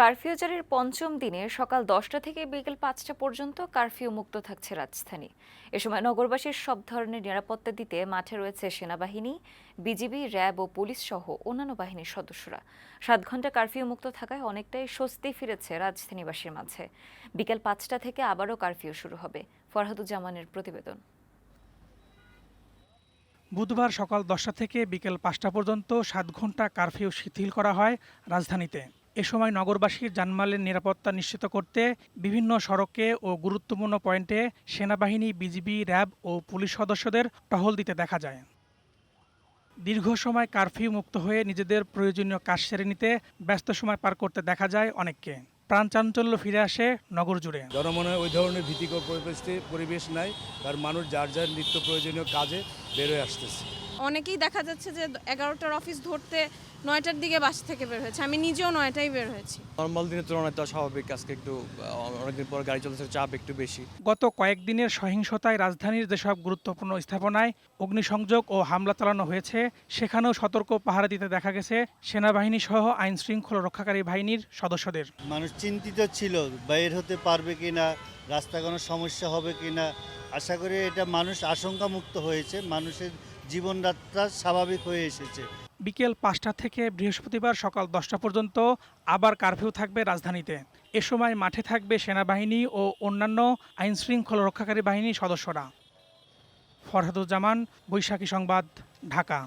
Curfew জারির পঞ্চম দিনে সকাল দশটা থেকে বিকেল পাঁচটা পর্যন্ত কারফিউ মুক্ত থাকছে রাজধানী। এ সময় নগরবাসীর সব ধরনের নিরাপত্তা দিতে মাঠে রয়েছে সেনাবাহিনী, বিজিবি, র্যাব ও পুলিশ সহ অন্যান্য বাহিনীর সদস্যরা। সাত ঘণ্টা কারফিউ মুক্ত থাকায় অনেকটাই স্বস্তি ফিরেছে রাজধানীবাসীর মাঝে। বিকেল পাঁচটা থেকে আবারও কারফিউ শুরু হবে। ফরহাদুজ্জামানের প্রতিবেদন। বুধবার সকাল দশটা থেকে বিকেল পাঁচটা পর্যন্ত সাত ঘণ্টা কারফিউ শিথিল করা হয় রাজধানীতে। এ সময় নগরবাসীর জানমালের নিরাপত্তা নিশ্চিত করতে বিভিন্ন সড়কে ও গুরুত্বপূর্ণ পয়েন্টে সেনাবাহিনী, বিজিবি, র্যাব ও পুলিশ সদস্যদের টহল দিতে দেখা যায়। দীর্ঘ সময় কারফিউ মুক্ত হয়ে নিজেদের প্রয়োজনীয় কাজ সেরে নিতে ব্যস্ত সময় পার করতে দেখা যায় অনেককে। প্রাণচাঞ্চল্য ফিরে আসে নগর জুড়ে। জনমনে ওই ধরনের ভীতিকর পরিবেশ পরিবেশ নাই, কারণ মানুষ যার যার নিত্য প্রয়োজনীয় কাজে বেরোয় আসতেছে। অনেকেই দেখা যাচ্ছে যে এগারোটার অফিস ধরতে নয়টার দিকে বাস থেকে বের হয়েছে। আমি নিজেও নয়টাই বের হয়েছি। নর্মাল দিনের তুলনায় তো স্বাভাবিক আজকে একটু অনেকদিন পর গাড়ি চলতেছে চাপ একটু বেশি। গত কয়েকদিনের সহিংসতায় রাজধানীর যেসব গুরুত্বপূর্ণ স্থাপনায় অগ্নিসংযোগ ও হামলা চালানো হয়েছে সেখানেও সতর্ক পাহারা দিতে দেখা গেছে সেনাবাহিনী সহ আইন শৃঙ্খলা রক্ষাকারী বাহিনীর সদস্যদের। মানুষ চিন্তিত ছিল বাইর হতে পারবে কিনা রাস্তা কোনো সমস্যা হবে কিনা। আশা করি এটা মানুষ আশঙ্কা মুক্ত হয়েছে মানুষের জীবনযাত্রা স্বাভাবিক হয়ে এসেছে। বিকেল পাঁচটা থেকে বৃহস্পতিবার সকাল দশটা পর্যন্ত আবার কারফিউ থাকবে রাজধানীতে। এ সময় মাঠে থাকবে সেনাবাহিনী ও অন্যান্য আইনশৃঙ্খলা রক্ষাকারী বাহিনীর সদস্যরা। ফরহাদুজ্জামান, বৈশাখী সংবাদ, ঢাকা।